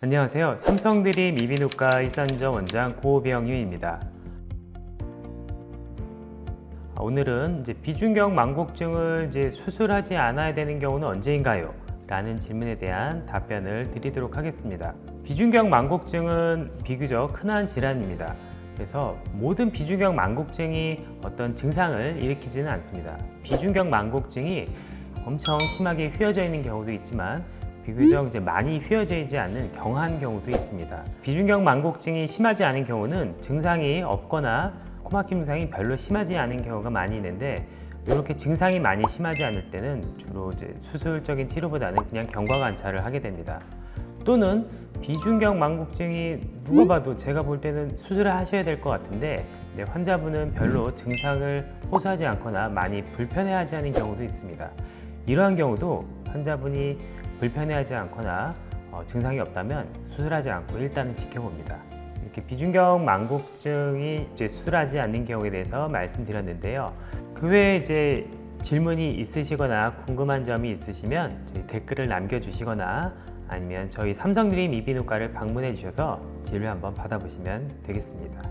안녕하세요. 삼성드림 이비인후과 일산점 원장 고병유입니다. 아, 오늘은 이제 비중격 망곡증을 이제 수술하지 않아야 되는 경우는 언제인가요? 라는 질문에 대한 답변을 드리도록 하겠습니다. 비중격 망곡증은 비교적 흔한 질환입니다. 그래서 모든 비중격 망곡증이 어떤 증상을 일으키지는 않습니다. 비중격 망곡증이 엄청 심하게 휘어져 있는 경우도 있지만 비교적 이제 많이 휘어져 있지 않는 경한 경우도 있습니다. 비중격 망곡증이 심하지 않은 경우는 증상이 없거나 코막힘 증상이 별로 심하지 않은 경우가 많이 있는데 이렇게 증상이 많이 심하지 않을 때는 주로 이제 수술적인 치료보다는 그냥 경과 관찰을 하게 됩니다. 또는 비중격 망곡증이 누가 봐도 제가 볼 때는 수술을 하셔야 될 것 같은데 근데 환자분은 별로 증상을 호소하지 않거나 많이 불편해하지 않은 경우도 있습니다. 이러한 경우도 환자분이 불편해하지 않거나 어, 증상이 없다면 수술하지 않고 일단은 지켜봅니다. 이렇게 비중격 망곡증이 이제 수술하지 않는 경우에 대해서 말씀드렸는데요. 그 외에 이제 질문이 있으시거나 궁금한 점이 있으시면 댓글을 남겨주시거나 아니면 저희 삼성드림 이비인후과를 방문해 주셔서 진료 한번 받아보시면 되겠습니다.